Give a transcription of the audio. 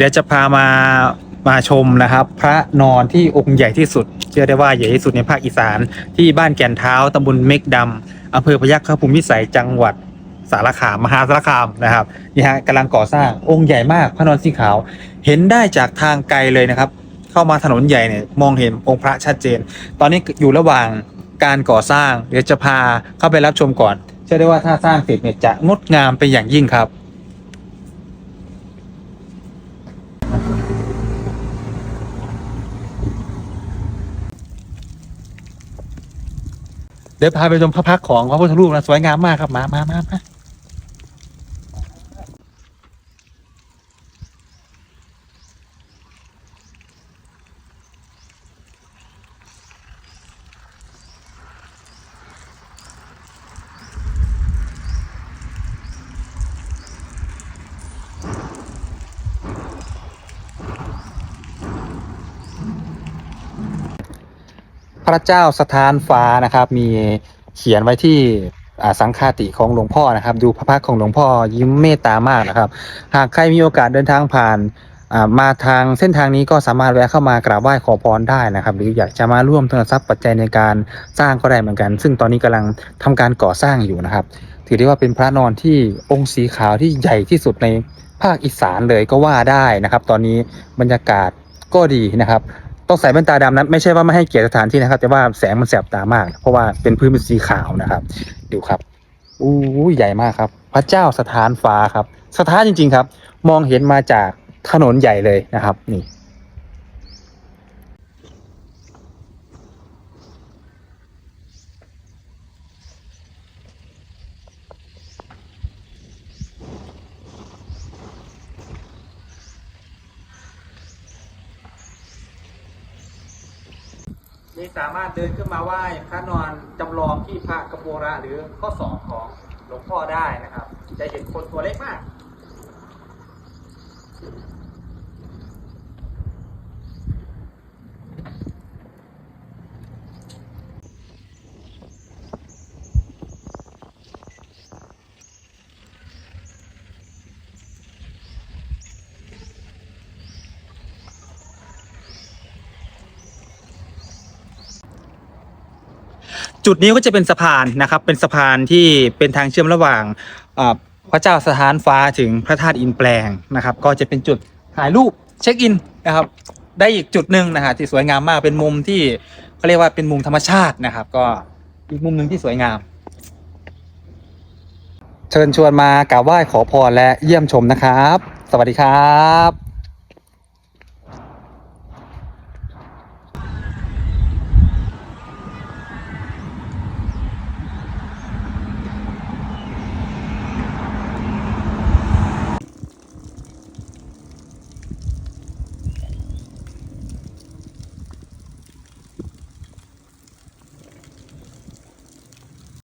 เดี๋ยวจะพามามาชมนะครับ พระนอนที่องค์ใหญ่ที่สุด เชื่อได้ว่าใหญ่ที่สุดในภาคอีสาน ที่บ้านแก่นเท้าตำบลเมกดำอำเภอพยัคฆภูมิวิสัยจังหวัดสารคามมหาสารคามนะครับนี่ฮะกำลังก่อสร้างองค์ใหญ่มากพระนอนสีขาว เห็นได้จากทางไกลเลยนะครับ เข้ามาถนนใหญ่เนี่ยมองเห็นองค์พระชัดเจน ตอนนี้อยู่ระหว่างการก่อสร้างเดี๋ยวจะพาเข้าไปรับชมก่อน เชื่อได้ว่าถ้าสร้างเสร็จเนี่ยจะงดงามเป็นอย่างยิ่งครับ เดี๋ยวพาไปชมพระพักตร์ของพระพุทธรูปนะสวยงามมากครับมามามามา ระเจ้าสถานฟ้านะครับ มีเขียนไว้ที่สังฆาติของหลวงพ่อนะครับ ดูพระพักของหลวงพ่อยิ้มเมตตามากนะครับ หากใครมีโอกาสเดินทางผ่านมาทางเส้นทางนี้ก็สามารถแวะเข้ามากราบไหว้ขอพรได้นะครับ หรืออยากจะมาร่วมทุนทรัพย์ปัจจัยในการสร้างก็ได้เหมือนกัน ซึ่งตอนนี้กำลังทำการก่อสร้างอยู่นะครับ ถือได้ว่าเป็นพระนอนที่องค์สีขาวที่ใหญ่ที่สุดในภาคอีสานเลยก็ว่าได้นะครับ ตอนนี้บรรยากาศก็ดีนะครับ ต้องใส่แว่นตาดำนั้นไม่ใช่ว่าไม่ให้เกียรติสถานที่นะครับ แต่ว่าแสงมันแสบตามาก เพราะว่าเป็นพื้นเป็นสีขาวนะครับ ดูครับอู้ใหญ่มากครับ พระเจ้าสถานฟ้าครับ สถานจริง ๆ ครับ มองเห็นมาจากถนนใหญ่เลยนะครับ นี่ นี่สามารถเดินขึ้นมาไหว้พระนอนจำลองที่พระกระโประหรือข้อสองของหลวงพ่อได้นะครับ จะเห็นคนตัวเล็กมาก จุดนี้ก็จะเป็นสะพานนะครับ เป็นสะพานที่เป็นทางเชื่อมระหว่างพระเจ้าสถานฟ้าถึงพระธาตุอินแปลงนะครับ ก็จะเป็นจุดถ่ายรูปเช็คอินนะครับ ได้อีกจุดหนึ่งนะฮะที่สวยงามมากเป็นมุมที่เขาเรียกว่าเป็นมุมธรรมชาตินะครับ ก็อีกมุมหนึ่งที่สวยงาม เชิญชวนมากราบไหว้ขอพรและเยี่ยมชมนะครับ สวัสดีครับ